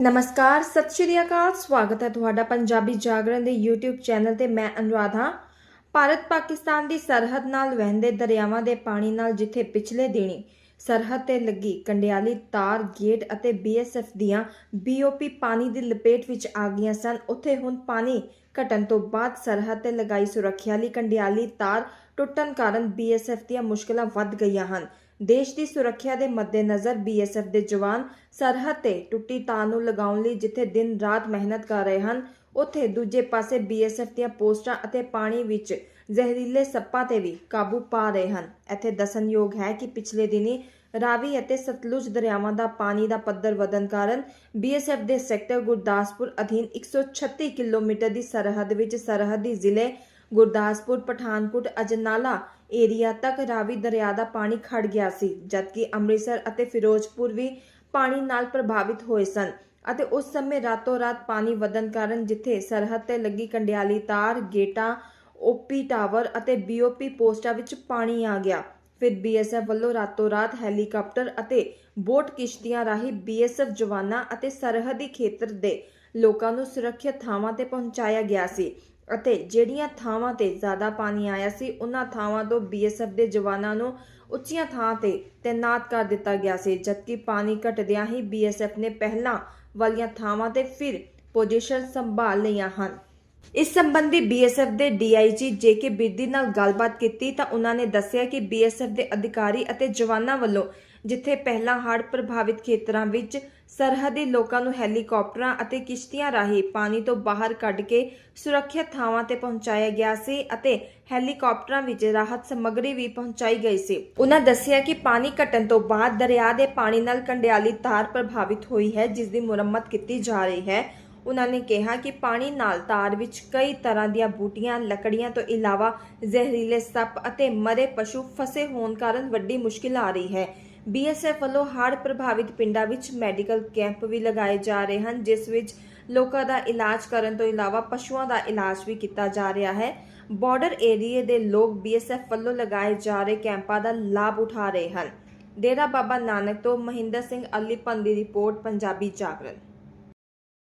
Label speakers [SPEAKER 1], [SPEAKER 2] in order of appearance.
[SPEAKER 1] ਨਮਸਕਾਰ, ਸਤਿ ਸ਼੍ਰੀ ਅਕਾਲ, ਸਵਾਗਤ ਹੈ ਤੁਹਾਡਾ ਪੰਜਾਬੀ ਜਾਗਰਣ ਦੇ YouTube ਚੈਨਲ ਤੇ ਮੈਂ ਅਨੁਰਾਧਾ। ਭਾਰਤ ਪਾਕਿਸਤਾਨ ਦੀ ਸਰਹੱਦ ਨਾਲ ਵਹਿੰਦੇ ਦਰਿਆਵਾਂ ਦੇ ਪਾਣੀ ਨਾਲ ਜਿੱਥੇ ਪਿਛਲੇ ਦਿਨੀ ਸਰਹੱਦ ਤੇ ਲੱਗੀ ਕੰਡਿਆਲੀ ਤਾਰ ਗੇਟ ਅਤੇ BSF ਦੀਆਂ BOP ਪਾਣੀ ਦੀ ਲਪੇਟ ਵਿੱਚ ਆ ਗਈਆਂ ਸਨ, ਉੱਥੇ ਹੁਣ ਪਾਣੀ ਘਟਣ ਤੋਂ ਬਾਅਦ ਸਰਹੱਦ ਤੇ ਲਗਾਈ ਸੁਰੱਖਿਆ ਲਈ ਕੰਡਿਆਲੀ ਤਾਰ ਟੁੱਟਣ ਕਾਰਨ BSF ਦੀਆਂ ਮੁਸ਼ਕਲਾਂ ਵੱਧ ਗਈਆਂ ਹਨ। ਦੇਸ਼ ਦੀ ਸੁਰੱਖਿਆ ਦੇ ਮੱਦੇਨਜ਼ਰ BSF ਦੇ ਜਵਾਨ ਸਰਹੱਦ ਤੇ ਟੁੱਟੀ ਤਾਰ ਨੂੰ ਲਗਾਉਣ ਲਈ ਜਿੱਥੇ ਦਿਨ ਰਾਤ ਮਿਹਨਤ ਕਰ ਰਹੇ ਹਨ, ਉੱਥੇ ਦੂਜੇ ਪਾਸੇ BSF ਦੀਆਂ ਪੋਸਟਾਂ ਅਤੇ ਪਾਣੀ ਵਿੱਚ ਜ਼ਹਿਰੀਲੇ ਸੱਪਾਂ ਤੇ ਵੀ ਕਾਬੂ ਪਾ ਰਹੇ ਹਨ। ਇੱਥੇ ਦੱਸਣਯੋਗ ਹੈ ਕਿ ਪਿਛਲੇ ਦਿਨੀ ਰਾਵੀ ਅਤੇ ਸਤਲੁਜ ਦਰਿਆਵਾਂ ਦਾ ਪਾਣੀ ਦਾ ਪੱਧਰ ਵਧਣ ਕਾਰਨ BSF ਦੇ ਸੈਕਟਰ ਗੁਰਦਾਸਪੁਰ ਅਧੀਨ 136 ਕਿਲੋਮੀਟਰ ਦੀ ਸਰਹੱਦ ਵਿੱਚ ਸਰਹੱਦੀ ਜ਼ਿਲ੍ਹੇ ਗੁਰਦਾਸਪੁਰ, ਪਠਾਨਕੋਟ, ਅਜਨਾਲਾ ਏਰੀਆ ਤੱਕ ਰਾਵੀ ਦਰਿਆ ਦਾ ਪਾਣੀ ਖੜ ਗਿਆ ਸੀ, ਜਦਕਿ ਅੰਮ੍ਰਿਤਸਰ ਅਤੇ ਫਿਰੋਜ਼ਪੁਰ ਵੀ ਪਾਣੀ ਨਾਲ ਪ੍ਰਭਾਵਿਤ ਹੋਏ ਸਨ ਅਤੇ ਉਸ ਸਮੇਂ ਰਾਤੋਂ ਰਾਤ ਪਾਣੀ ਵਧਣ ਕਾਰਨ ਜਿੱਥੇ ਸਰਹੱਦ ਤੇ ਲੱਗੀ ਕੰਡਿਆਲੀ ਤਾਰ, ਗੇਟਾਂ ਓਪੀ ਟਾਵਰ ਅਤੇ ਬੀਓਪੀ ਪੋਸਟਾਂ ਵਿੱਚ ਪਾਣੀ ਆ ਗਿਆ। ਫਿਰ ਬੀਐਸਐਫ ਵੱਲੋਂ ਰਾਤੋਂ ਰਾਤ ਹੈਲੀਕਾਪਟਰ ਅਤੇ ਬੋਟ ਕਿਸ਼ਤੀਆਂ ਰਾਹੀਂ ਬੀਐਸਐਫ ਜਵਾਨਾਂ ਅਤੇ ਸਰਹੱਦੀ ਖੇਤਰ ਦੇ ਲੋਕਾਂ ਨੂੰ ਸੁਰੱਖਿਅਤ ਥਾਵਾਂ ਤੇ ਪਹੁੰਚਾਇਆ ਗਿਆ ਸੀ। ਅਤੇ ਜਿਹੜੀਆਂ ਥਾਵਾਂ ਤੇ ਜ਼ਿਆਦਾ ਪਾਣੀ ਆਇਆ ਸੀ, ਉਹਨਾਂ ਥਾਵਾਂ ਤੋਂ ਬੀਐਸਐਫ ਦੇ ਜਵਾਨਾਂ ਨੂੰ ਉੱਚੀਆਂ ਥਾਂ ਤੇ ਤੈਨਾਤ ਕਰ ਦਿੱਤਾ ਗਿਆ ਸੀ, ਜਦਕਿ ਪਾਣੀ ਘਟਦਿਆਂ ਹੀ ਬੀਐਸਐਫ ਨੇ ਪਹਿਲਾਂ ਵਾਲੀਆਂ ਥਾਵਾਂ ਤੇ ਫਿਰ ਪੋਜੀਸ਼ਨ ਸੰਭਾਲ ਲਈਆਂ ਹਨ। ਇਸ ਸੰਬੰਧੀ ਬੀਐਸਐਫ ਦੇ ਡੀਆਈਜੀ ਜੇਕੇ ਬਿਰਦੀ ਨਾਲ ਗੱਲਬਾਤ ਕੀਤੀ ਤਾਂ ਉਹਨਾਂ ਨੇ ਦੱਸਿਆ ਕਿ ਬੀਐਸਐਫ ਦੇ ਅਧਿਕਾਰੀ ਅਤੇ ਜਵਾਨਾਂ ਵੱਲੋਂ ਜਿੱਥੇ ਪਹਿਲਾਂ ਹੜ੍ਹ ਪ੍ਰਭਾਵਿਤ ਖੇਤਰਾਂ ਵਿੱਚ ਸਰਹੱਦੀ ਲੋਕਾਂ ਨੂੰ ਹੈਲੀਕਾਪਟਰਾਂ ਅਤੇ ਕਿਸ਼ਤੀਆਂ ਰਾਹੀਂ ਪਾਣੀ ਤੋਂ ਬਾਹਰ ਕੱਢ ਕੇ ਸੁਰੱਖਿਅਤ ਥਾਵਾਂ ਤੇ ਪਹੁੰਚਾਇਆ ਗਿਆ ਸੀ ਅਤੇ ਹੈਲੀਕਾਪਟਰਾਂ ਵਿੱਚ ਰਾਹਤ ਸਮੱਗਰੀ ਵੀ ਪਹੁੰਚਾਈ ਗਈ ਸੀ। ਉਹਨਾਂ ਦੱਸਿਆ ਕਿ ਪਾਣੀ ਘਟਣ ਤੋਂ ਬਾਅਦ ਦਰਿਆ ਦੇ ਪਾਣੀ ਨਾਲ ਕੰਡਿਆਲੀ ਤਾਰ ਪ੍ਰਭਾਵਿਤ ਹੋਈ ਹੈ, ਜਿਸ ਦੀ ਮੁਰੰਮਤ ਕੀਤੀ ਜਾ ਰਹੀ ਹੈ। ਉਹਨਾਂ ਨੇ ਕਿਹਾ ਕਿ ਪਾਣੀ ਨਾਲ ਤਾਰ ਵਿੱਚ ਕਈ ਤਰ੍ਹਾਂ ਦੀਆਂ ਬੂਟੀਆਂ, ਲੱਕੜੀਆਂ ਤੋਂ ਇਲਾਵਾ ਜ਼ਹਿਰੀਲੇ ਸੱਪ ਅਤੇ ਮਰੇ ਪਸ਼ੂ ਫਸੇ ਹੋਣ ਕਾਰਨ ਵੱਡੀ ਮੁਸ਼ਕਿਲ ਆ ਰਹੀ ਹੈ। ਬੀਐਸਐਫ ਵੱਲੋਂ ਹੜ੍ਹ ਪ੍ਰਭਾਵਿਤ ਪਿੰਡਾਂ ਵਿੱਚ ਮੈਡੀਕਲ ਕੈਂਪ ਵੀ ਲਗਾਏ ਜਾ ਰਹੇ ਹਨ, ਜਿਸ ਵਿੱਚ ਲੋਕਾਂ ਦਾ ਇਲਾਜ ਕਰਨ ਤੋਂ ਇਲਾਵਾ ਪਸ਼ੂਆਂ ਦਾ ਇਲਾਜ ਵੀ ਕੀਤਾ ਜਾ ਰਿਹਾ ਹੈ। ਬਾਰਡਰ ਏਰੀਏ ਦੇ ਲੋਕ ਬੀਐਸਐਫ ਵੱਲੋਂ ਲਗਾਏ ਜਾ ਰਹੇ ਕੈਂਪਾਂ ਦਾ ਲਾਭ ਉਠਾ ਰਹੇ ਹਨ। ਡੇਰਾ ਬਾਬਾ ਨਾਨਕ ਤੋਂ ਮਹਿੰਦਰ ਸਿੰਘ ਅਲੀਪਨ ਦੀ ਰਿਪੋਰਟ, ਪੰਜਾਬੀ ਜਾਗਰਣ।